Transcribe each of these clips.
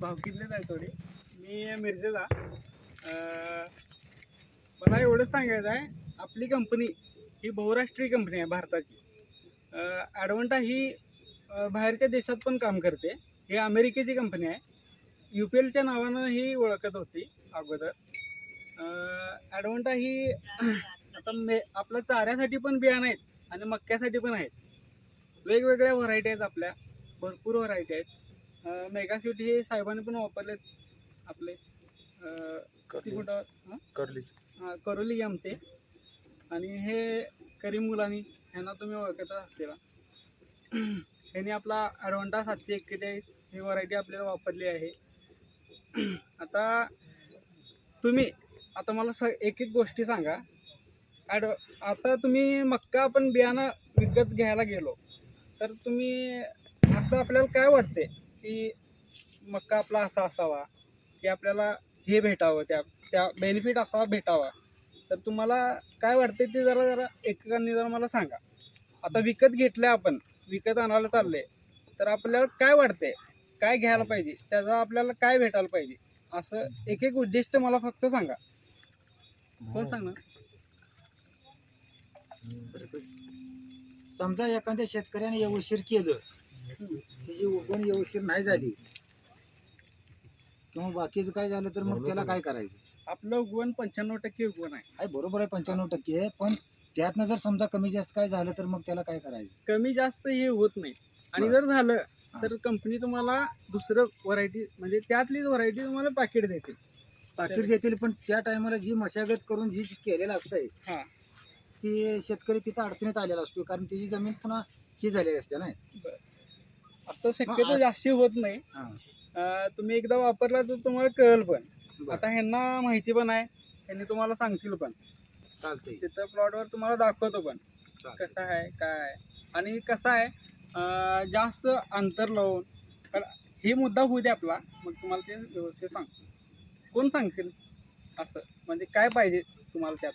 भावकीतलेच आहे थोडे मी मिरजेला मला एवढंच सांगायचं आहे आपली कंपनी ही बहुराष्ट्रीय कंपनी आहे भारताची. ॲडवंटा ही बाहेरच्या देशात पण काम करते. ही अमेरिकेची कंपनी आहे. यू पी एलच्या नावानं ही ओळखत होती अगोदर. ॲडवंटा ही आता मे आपल्या चाऱ्यासाठी पण बियाणं आहेत आणि मक्यासाठी पण आहेत. वेगवेगळ्या व्हरायटी आहेत आपल्या. भरपूर व्हरायटी आहेत. मेगास्वीट हे साहेबांनी पण वापरलेत आपले. अं, ती कुठं हं? करली. हा, करोली आमचे. आणि हे करीम मुलानी ह्यांना तुम्ही ओळखतच असलेला ह्यांनी आपला ॲडव्हान्टा सातशे एक्केचाळीस ही व्हरायटी आपल्याला वापरली आहे. आता तुम्ही आता मला स एक एक गोष्टी सांगा. ॲड आता तुम्ही मक्का आपण बियाणं विकत घ्यायला गेलो. तर तुम्ही असं आपल्याला काय वाटते की मक्का आपला असा असावा की आपल्याला हे भेटावं त्या त्या बेनिफिट असा भेटावा. तर तुम्हाला काय वाटते ते जरा जरा एकेकांनी जरा मला सांगा. आता विकत घेतलं आपण विकत आणायला चालले तर आपल्याला काय वाटते काय घ्यायला पाहिजे? त्याचा आपल्याला काय भेटायला पाहिजे? असं एक एक उद्दिष्ट मला फक्त सांगा. कोण सांगणार? समजा एखाद्या शेतकऱ्याने व्यवशीर केलं त्याची उगवण व्यवशीर नाही झाली. किंवा बाकीचं काय झालं तर मग त्याला काय करायचं? आपलं उगवण पंच्याण्णव टक्के उगवण आहे. आहे बरोबर आहे पंच्याण्णव टक्के पण त्यातनं जर समजा कमी जास्त काय झालं तर मग त्याला काय करायचं? कमी जास्त हे होत नाही. आणि जर झालं तर कंपनी तुम्हाला दुसरं व्हरायटी म्हणजे त्यातलीच व्हरायटी तुम्हाला पाकिट देते पाकिट देतील पण त्या टायमाला जी मशागत करून जी केलेलं असतंय हा. ती शेतकरी तिथं अडचणीत आलेला असतो कारण त्याची जमीन पुन्हा ही झालेली असते ना. असं शक्यतो जास्ती होत नाही. हा. तुम्ही एकदा वापरला तर तुम्हाला कळेल पण. आता ह्यांना माहिती पण आहे. त्यांनी तुम्हाला सांगतील पण. तिथं प्लॉटवर तुम्हाला दाखवतो पण. कसं आहे काय? आहे आणि कसं आहे जास्त अंतर लावून. कारण हे मुद्दा होऊ दे आपला. मग तुम्हाला ते व्यवस्थित सांग. कोण सांगतील? असं. म्हणजे काय पाहिजे तुम्हाला त्यात?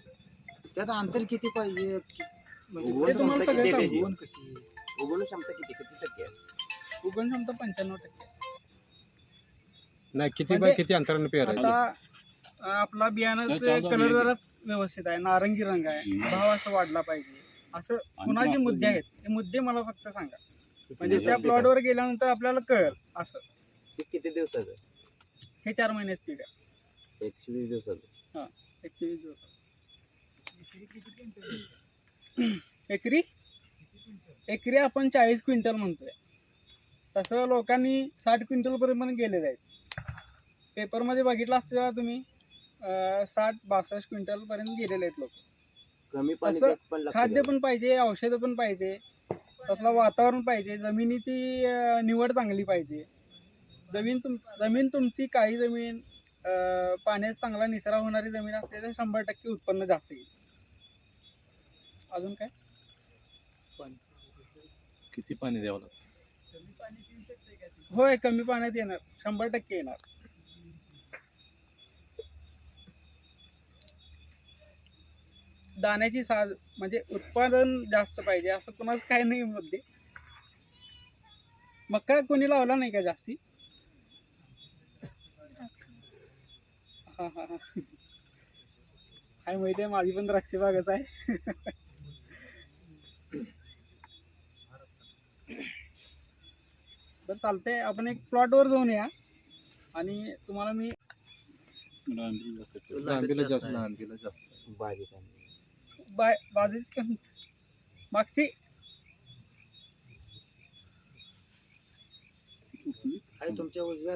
त्यात अंतर किती पाहिजे? म्हणजे तुम्हाला सगळं किती सांगू. क्षमता किती? किती टक्के आहे? उगवण क्षमता पंच्याण्णव टक्के. नाही किती म्हणजे बाय किती अंतराने पेरायचं आता अं, आपला बियाणाचं कलर जरा व्यवस्थित आहे नारंगी रंग आहे भाव असं वाढला पाहिजे. असं कुणाचे मुद्दे आहेत ते मुद्दे मला फक्त सांगा. म्हणजे त्या प्लॉटवर गेल्यानंतर आपल्याला कळेल असं. किती दिवसाचं हे चार महिन्यात पीक आहे एकशे वीस दिवसाचं एकशे वीस दिवस एकरी? एकरी आपण चाळीस क्विंटल म्हणतोय. तसं लोकांनी साठ क्विंटलपर्यंत गेलेले आहेत. पेपरमध्ये बघितलं असतं तेव्हा तुम्ही? साठ बासष्ट क्विंटलपर्यंत गेलेले आहेत लोक. कमी पाणी असं खाद्य पण पाहिजे औषधं पण पाहिजे तसलं वातावरण पाहिजे जमिनीची निवड चांगली पाहिजे. जमीन तुम जमीन तुमची काही जमीन पाण्यात चांगला निचरा होणारी जमीन असते तर शंभर टक्के उत्पन्न जास्त येईल. अजून काय? किती पाणी द्यावं लागतं? होय कमी पाण्यात येणार. शंभर टक्के येणार. दाण्याची साज म्हणजे उत्पादन जास्त पाहिजे असं कुणाचं काही नाही मध्ये मका कोणी लावला नाही का जास्ती? हा हा हा. काय माहिती आहे माझी पण द्राक्ष बागच आहे. तर चालतंय. आपण एक प्लॉटवर जाऊन या. आणि तुम्हाला मी लांबीला जास्त लांबीला जास्त बाय मागची. आहे तुमच्या उजव्या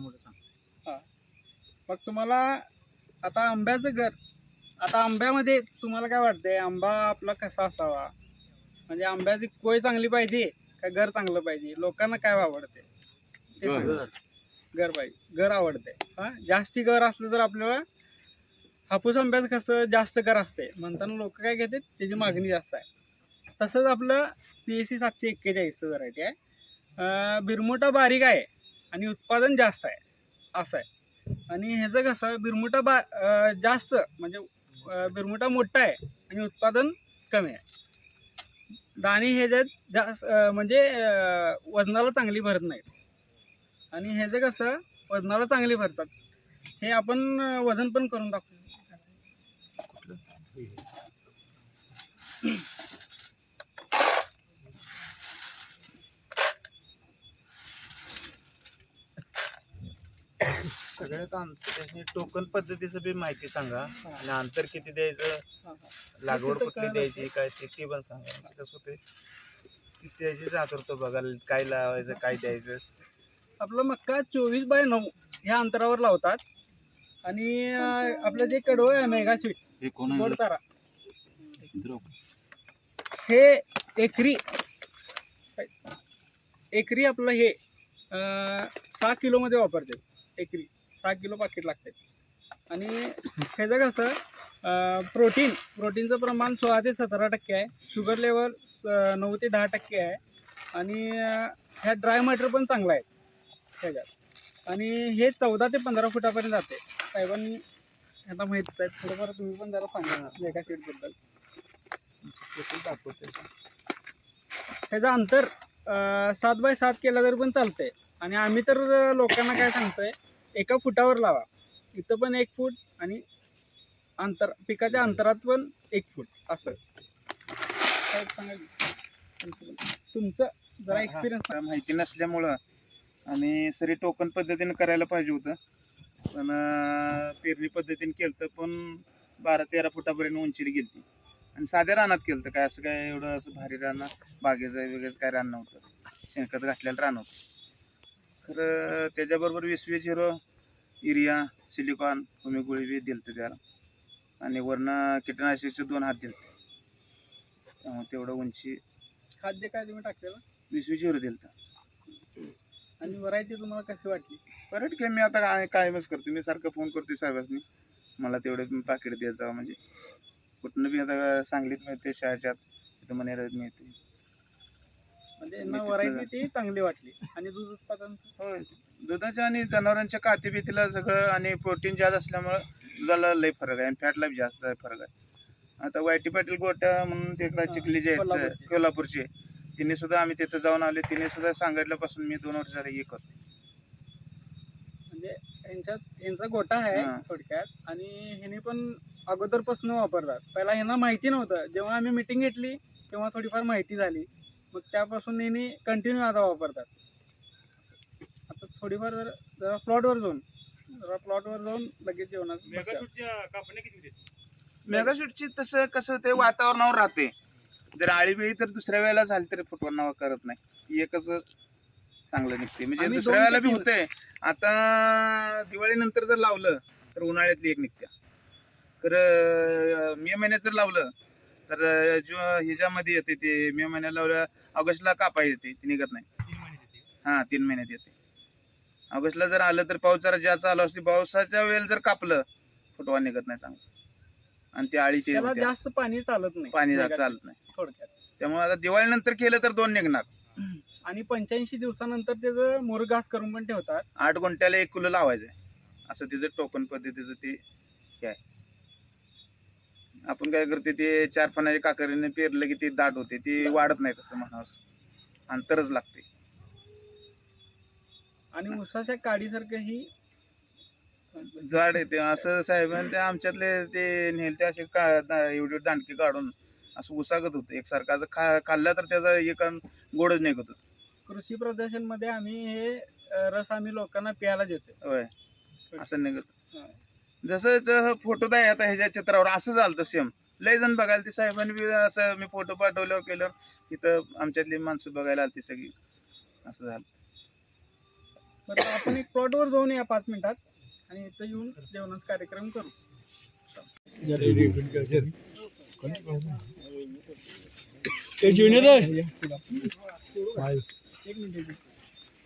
मोठं सांग? मग तुम्हाला आता आंब्याचं घर. आता आंब्यामध्ये तुम्हाला काय वाटतंय? आंबा आपला कसा असावा? म्हणजे आंब्याची कोय चांगली पाहिजे? का घर चांगलं पाहिजे? लोकांना काय आवडते? ते घर. सांगा. घर पाहिजे. घर आवडते. हा? जास्ती घर असलं तर आपल्याला हापूस आंब्याचं कसं जास्त घर असते म्हणताना लोक काय घेतात? त्याची मागणी जास्त आहे. तसंच आपलं पी एस सी सातशे एक्केचाळीसचं व्हरायटी आहे. अं, बिरमुटा बारीक आहे आणि उत्पादन जास्त आहे. असं आहे. आणि ह्याचं कसं बिरमुटा बा अं, जास्त म्हणजे अं, बिरमुटा मोठा आहे आणि उत्पादन कमी आहे. दाणे ह्याच्यात जास्त म्हणजे वजनाला चांगली भरत नाहीत. आणि ह्याचं कसं वजनाला चांगले भरतात. हे आपण वजन पण करून टाकतो सगळ्यात अंतर टोकन पद्धतीचं बी माहिती सांगा. आणि अंतर किती द्यायचं? हा, लागवड कुठली द्यायची? काय ते ते पण सांगा. कसं होते त्याची जातो बघायला काय लावायचं काय द्यायचं. आपलं मक्का चोवीस बाय नऊ ह्या अंतरावर लावतात. आणि आपलं जे कडवं आहे मेगा स्वीट हे कोण गोड तारा आहे हे एकरी एकरी आपलं हे सहा किलोमध्ये वापरते एकरी. सहा किलो पाकिट लागते आणि ह्याचं कसं प्रोटीन प्रोटीनचं प्रमाण सोळा ते सतरा टक्के आहे. शुगर लेवल नऊ ते दहा टक्के आहे. आणि ह्या ड्राय मटर पण चांगला आहे ह्याच्यात. आणि हे चौदा ते पंधरा फुटापर्यंत जाते साहेबांनी आता माहीत आहे थोडंफार तुम्ही पण जरा सांगा एका सीटबद्दल दाखवते ह्याचं अंतर सात बाय सात केलं तरी पण चालतंय. आणि आम्ही तर लोकांना काय सांगतोय एका फुटावर लावा. इथं पण एक फूट आणि अंतर पिकाच्या अंतरात पण एक फूट. असं? तुमचं जरा एक्सपिरियन्स माहिती नसल्यामुळं आणि सरी टोकन पद्धतीने करायला पाहिजे होतं. पण पेरणी पद्धतीने केलं तर पण बारा तेरा फुटापर्यंत उंचीला गेलती. आणि साध्या रानात केलं तर काय असं काय एवढं असं भारी रान बागेचं वगैरे काय रान नव्हतं. शेणखत घातलेलं रान होतं. खरं त्याच्याबरोबर वीस वीस झिरो युरिया सिलिकॉन भूमिगुळी बी दिलं होतं त्याला. आणि वरनं कीटकनाशकचे दोन हात दिले त्यामुळे तेवढं उंची खाद्य काय तुम्ही टाकलेलं? वीस वीस झिरो दिलं आणि व्हरायटी तुम्हाला कशी वाटली? परत काय मी आता काय कायमच करतो. मी सारखं फोन करते साहेबांनी मला तेवढे पाकिट द्यायचं जावं म्हणजे. कुठनं बी आता सांगलीत मिळते शाळेच्यात तिथं मनेरात मिळते. म्हणजे यांना व्हरायटी ती चांगली वाटली. आणि दूध उत्पादन होय. दुधाच्या आणि जनावरांच्या काती बितीला सगळं आणि प्रोटीन जास्त असल्यामुळं दुधाला लई फरक आहे आणि फॅटला बी जास्त फरक आहे. आता वायटी पाटील गोट्या म्हणून ते एकदा हा, चिखली जे आहेत कोल्हापूरचे. कोल्हापूरचे. तिने सुद्धा आम्ही तिथं जाऊन आले. तिने सुद्धा सांगितल्यापासून मी दोन वर्ष झाले हे करतो म्हणजे यांच्यात यांचा गोटा आहे हा. थोडक्यात. आणि ह्याने पण अगोदरपासून वापरतात. पहिला ह्यांना माहिती नव्हतं. जेव्हा आम्ही मिटिंग घेतली तेव्हा थोडीफार माहिती झाली. मग त्यापासून यांनी कंटिन्यू आता वापरतात. आता थोडीफार जर जरा प्लॉटवर जाऊन जरा प्लॉटवर जाऊन लगेच जेवणात मेगाशूटची तसं कसं ते वातावरणावर राहते. जर आळीबिळी तर दुसऱ्या वेळेला झाली तरी फुटवणा करत नाही. एकच चांगलं निघते म्हणजे दुसऱ्या वेळेला बी होते आता दिवाळीनंतर जर लावलं तर उन्हाळ्यातली एक निघते तर मे महिन्यात जर लावलं तर जो ह्याच्यामध्ये येते ते मे महिन्यात लावलं ऑगस्टला कापाय येते ती निघत नाही. हां तीन महिन्यात येते ऑगस्टला जर आलं तर पाऊस जरा जास्त आला असते पावसाच्या वेळेला जर कापलं फुटवा निघत नाही चांगलं. आणि ती आळीची. जास्त पाणी चालत नाही. पाणी चालत नाही. थोडक्यात. त्यामुळे आता दिवाळीनंतर केलं तर दोन निघणार. आणि पंच्याऐंशी दिवसानंतर त्याचं मोरघास करून पण ठेवतात. आठ गुंठ्याला एक किलो लावायचं असं तिचं टोकन पद्धतीचं ते हे आहे. आपण काय करते ते चार पाण्याच्या काकरीने पेरलं की ते दाट होते ते वाढत नाही तसं म्हणावं अंतरच लागते. आणि उसाच्या काडीसारखं ही जाड येते असं साहेबांनी ते आमच्यातले ते नेलते असे का एवढे दांडके काढून असं उसागत होतं. एकसारखं असं खा खाल्लं तर त्याचा एक गोडच निघत होतं. कृषी प्रदर्शनमध्ये आम्ही हे रस आम्ही लोकांना प्यायला देतो होय. असं निघत. जसं जसं फोटो आहे आता ह्याच्या चित्रावर असं झालं सेम लय जण बघायला ते साहेबांनी बी असं मी फोटो पाठवल्यावर केल्यावर तिथं आमच्यातली माणसं बघायला आली सगळी. असं झालं. तर आपण एक प्लॉटवर जाऊन या पाच मिनिटात आणि इथं येऊन जेवणाचा कार्यक्रम करू. एक मिनिट.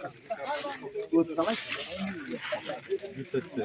जरा या सगळे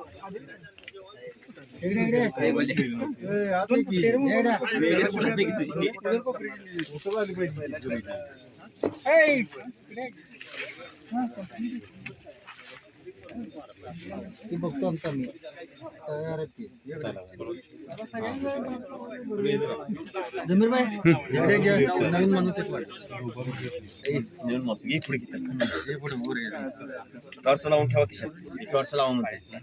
ती बघतो आमचा मी तयार जमीर भाई नवीन माणूस एक पुढे टॉर्च लावून ठेवा टॉर्च लावा म्हणते.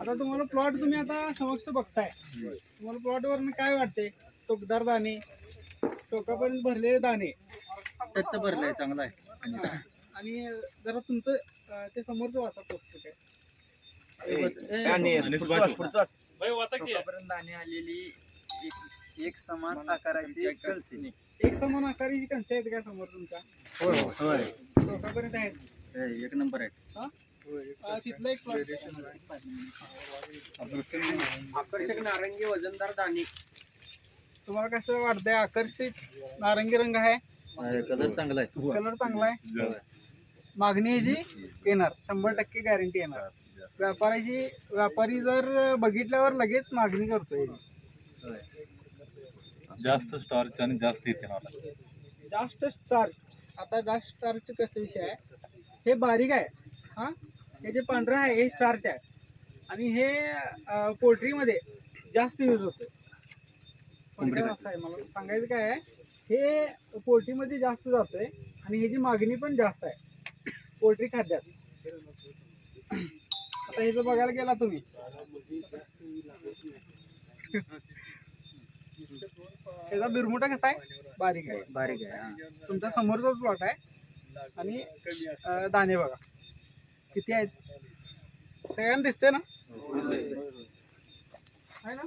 आता तुम्हाला प्लॉट तुम्ही आता समक्ष बघताय. तुम्हाला प्लॉट वरनं काय वाटते टोकदार दाणे, टोकापर्यंत भरलेले दाणे. टच भरलाय, चांगला आणि जरा तुमचं अं, ते समोरचं वाचा पोस्ट काय? टोकापर्यंत आलेली एक एक समान आकाराची एक समान आकाराची कंच आहेत का समोर तुमच्या? टोकापर्यंत आहेत. एक नंबर आहे अं, तिथलं एक आकर्षक नारंगी वजनदार दाणे. तुम्हाला कसं वाटतंय? आकर्षित नारंगी रंग आहे? कलर चांगला आहे. कलर चांगला आहे? मागणी ह्याची येणार. शंभर टक्के गॅरंटी येणार. व्यापाऱ्याची व्यापारी जर बघितल्यावर लगेच मागणी करतोय. जास्त स्टार्च आणि जास्त मला जास्त स्टार्च आता जास्त स्टार्च कसं विषय आहे? हे बारीक आहे. हां? हे जे पांढरं आहे हे स्टार्च आहे. आणि हे पोल्ट्रीमध्ये जास्त यूज होतं आहे मला सांगायचं काय आहे हे पोल्ट्रीमध्ये जास्त जातोय आणि ह्याची मागणी पण जास्त आहे. पोल्ट्री खाद्यात आता हे जर बघायला गेला तुम्ही. त्याचा बिरमुटा कसा आहे? बारीक आहे. बारीक आहे. तुमच्या समोरचा प्लॉट आहे. आणि दाणे बघा. किती आहेत? सगळ्यांना दिसते ना? आहे ना?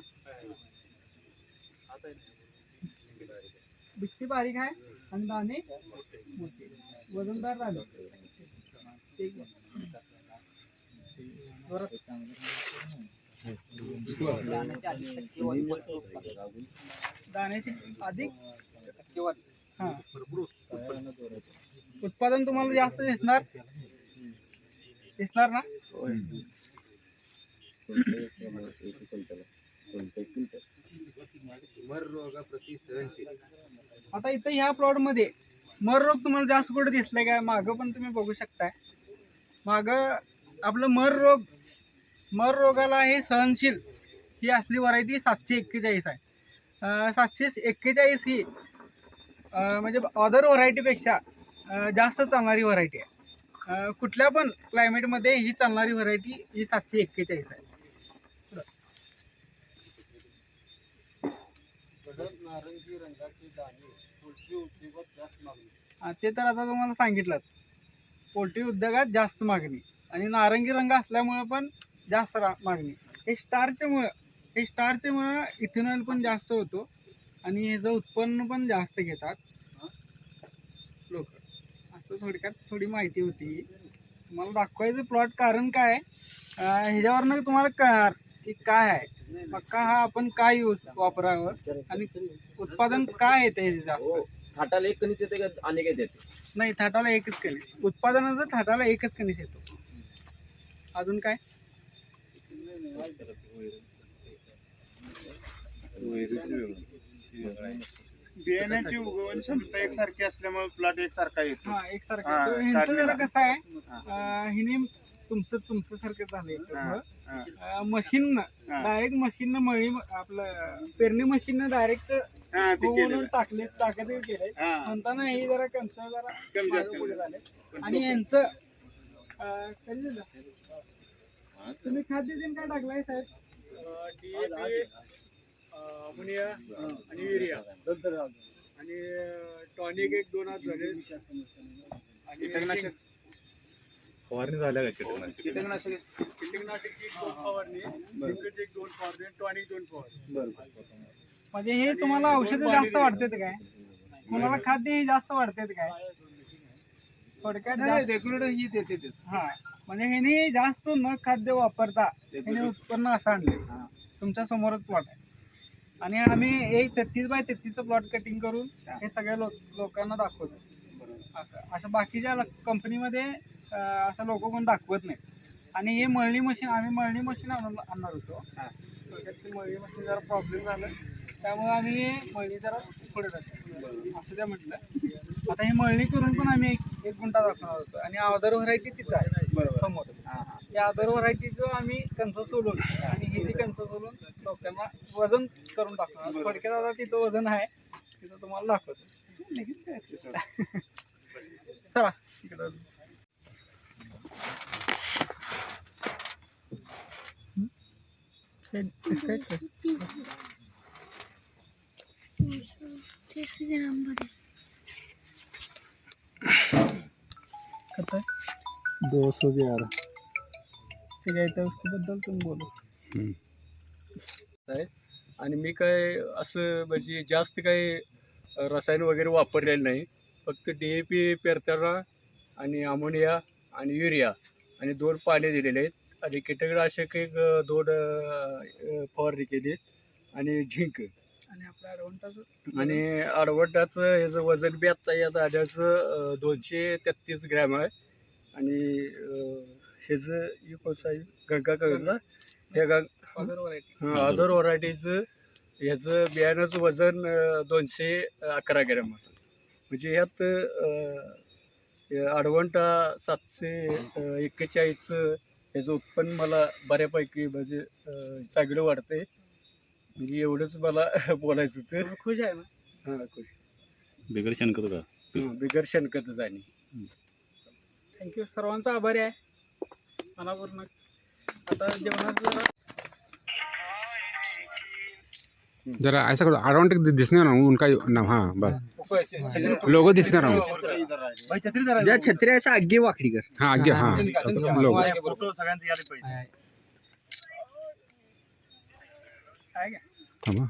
बिस्ती बारीक आहे आणि दाणे मोठे. वजनदार दाणे. दाण्याची अधिक हां. उत्पादन तुम्हाला जास्त दिसणार? दिसणार ना? आता इथं ह्या प्लॉटमध्ये मर रोग तुम्हाला जास्त कुठे दिसलाय काय मागं पण तुम्ही बघू शकताय. मागं आपलं मर रोग मर रोगाला हे सहनशील ही असली व्हरायटी सातशे एक्केचाळीस आहे. सातशे एक्केचाळीस ही म्हणजे अदर व्हरायटीपेक्षा जास्त चालणारी व्हरायटी आहे. कुठल्या पण क्लायमेटमध्ये ही चालणारी व्हरायटी ही सातशे एक्केचाळीस आहे. हा, ते तर आता तुम्हाला सांगितलं पोल्ट्री उद्योगात जास्त मागणी. आणि नारंगी रंग असल्यामुळे पण जास्त रा- मागणी. हे स्टारच्यामुळं हे स्टारच्यामुळं इथेनॉल पण जास्त होतो. आणि ह्याचं उत्पन्न पण जास्त घेतात. लोक. असं थोडक्यात थोडी माहिती होती. तुम्हाला दाखवायचं प्लॉट कारण काय? अं, ह्याच्यावरनं तुम्हाला कळणार की काय आहे. मक्का हा आपण काय यूज वापरावं? आणि उत्पादन काय येते ह्याचं जास्त थाटाला एक कणीस येते का अनेक येते? नाही थाटाला एकच कणीस. उत्पादनाचं थाटाला एकच कणीस येतो. अजून काय? बियाण्याची उगवण क्षमता एकसारखी असल्यामुळे प्लॉट एकसारखा येतो. हा एकसारखं हा, येतो. ह्यांचं जरा. कसं आहे अं, हिने तुमचं तुमचं सारखं झालंय हा. मशीन. डायरेक्ट मशीन मळी आपलं पेरणी मशीन डायरेक्ट हा टाकले टाकत केलंय हा म्हणताना हे जरा कणस जरा कमी जास्त मागं पुढे. झाले आणि यांचं कधी? तुम्ही खाद्य तेन काय टाकलाय साहेब अमोनिया आणि युरिया आणि टॉनिक एक दोन हात झाले आणि फवारणी झाल्या का कीटकनाशक कीटकनाशक कीटकनाशक एक दोन फवारणी लिक्विड एक दोन फवारणी टॉनिक दोन फवारणी म्हणजे हे तुम्हाला औषधं जास्त वाटतात काय? तुम्हाला खाद्य हे जास्त वाटतात काय? थोडक्यात ही देते. हा. म्हणजे ह्याने जास्त न खाद्य वापरता ह्याने उत्पन्न असं आणले तुमच्या समोरच प्लॉट आहे. आणि आम्ही एक तेहतीस बाय तेहतीसचं प्लॉट कटिंग करून हे. सगळ्या लोक लोकांना दाखवतो असं असं बाकीच्या कंपनीमध्ये असं लोक कोण दाखवत नाही आणि हे मळणी मशीन आम्ही मळणी मशीन आणून आणणार होतो. मळणी मशीन जरा प्रॉब्लेम झालं. त्यामुळे आम्ही मळणी जरा पुढे जातो असं त्या म्हटलं. आता ही मळणी करून पण आम्ही एक एक गुंठा दाखवणार होतो. आणि अदर व्हरायटी तिथं आहे. बरोबर. समोर. या अदर व्हरायटीचं आम्ही कणस सोलून आणि ही जी कणस सोलून लोकांना वजन करून टाकणार थोडक्यात आता तिथं वजन आहे. तिथं तुम्हाला दाखवतो. चला इकडं हं? काय- काय- काय? करताय दो सौ ग्यारह ठीक आहे तर बद्दल तुम्ही बोलू आणि मी काय असं म्हणजे जास्त काही रसायन वगैरे वापरलेलं नाही फक्त डी ए पी पेरताना आणि अमोनिया आणि युरिया आणि दोन पाणी दिलेले आहेत आणि कीटकनाशक एक दोन फवारणी केली आणि झिंक. आणि अडवंटाचं आणि अडवटाचं ह्याचं वजन बी आत्ता या दाण्याचं दोनशे तेहतीस ग्रॅम आहे. आणि ह्याचं हे आहे? गंगा कलरला त्या गंग अदर व्हरायटी हा, अदर व्हरायटीचं ह्याचं बियाण्याचं वजन दोनशे अकरा ग्रॅम होतं म्हणजे ह्यात हे अडवंटा सातशे अं, ह्याचं उत्पन्न मला बऱ्यापैकी म्हणजे चांगलं वाटतंय. म्हणजे एवढंच मला बोलायचं होतं. खुश आहे ना? हां खुश. बिगर शेणखत का हं, बिगर शेणखतच आणि. थँक्यू सर्वांचा आभारी आहे. मनापूर्ण. आता जेवणाचं जरा जरा ऐसा करो ऑटोमेटिक दिसने ना उनका नाम हाँ बस। लोगो दिसने रहा हूँ। भाई छत्री जरा ज्या छत्र्या असं आगे वाकडी कर हाँ आगे हाँ। लोगो। फोटो सगळ्यांचे यायला पाहिजे आहे का थांबा।